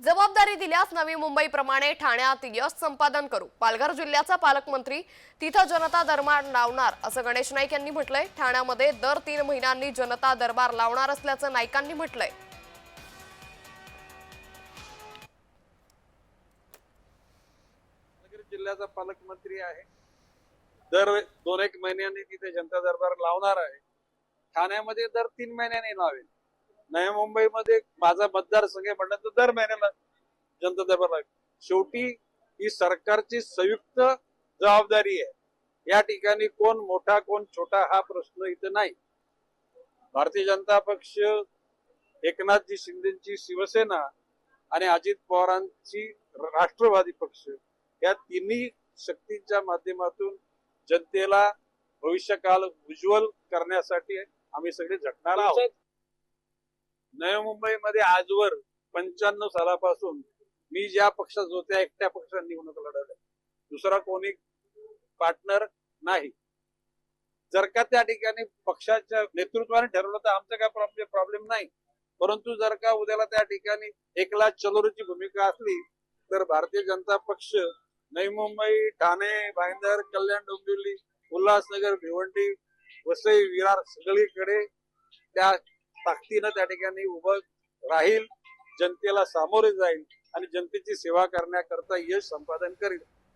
जबाबदारी दिल्यास नवी मुंबई प्रमाणे ठाण्यात यश संपादन करू. पालघर जिल्ह्याचा पालकमंत्री तिथं जनता दरबार लावणार असं गणेश नाईक यांनी म्हटलंय. ठाण्यामध्ये दर तीन महिन्यांनी जनता दरबार लावणार असल्याचं नाईकांनी म्हटलंय. जिल्ह्याचा पालकमंत्री आहे. दर दोन एक महिन्यांनी तिथे जनता दरबार लावणार आहे. ठाण्यामध्ये दर तीन महिन्यांनी लावेल. नवी मुंबईमध्ये माझा मतदारसंघ आहे म्हटलं तर दर महिन्याला जनता दरबार शेवटी ही सरकारची संयुक्त जबाबदारी आहे. या ठिकाणी कोण मोठा कोण छोटा हा प्रश्न इथं नाही. भारतीय जनता पक्ष एकनाथजी शिंदेची शिवसेना आणि अजित पवारांची राष्ट्रवादी पक्ष या तिन्ही शक्तींच्या माध्यमातून जनतेला भविष्यकाल उज्ज्वल करण्यासाठी आम्ही सगळे झटणार आहोत. नवी मुंबईमध्ये आजवर पंच्याण्णव सालापासून मी ज्या पक्षात होत्या एकट्या पक्षात निवडणूक लढवल्या. दुसरा कोणी पार्टनर नाही. जर का त्या ठिकाणी पक्षाच्या नेतृत्वाने ठरवलं तर आमचं काय प्रॉब्लेम प्रॉब्लेम नाही. परंतु जर का उद्याला त्या ठिकाणी एकला चलोरीची भूमिका असली तर भारतीय जनता पक्ष नवी मुंबई ठाणे भाईंदर कल्याण डोंबिवली उल्हासनगर भिवंडी वसई विरार सगळीकडे त्या ताकदीनं त्या ठिकाणी उभं राहील जनतेला सामोरे जाईल आणि जनतेची सेवा करण्याकरता यश संपादन करेल.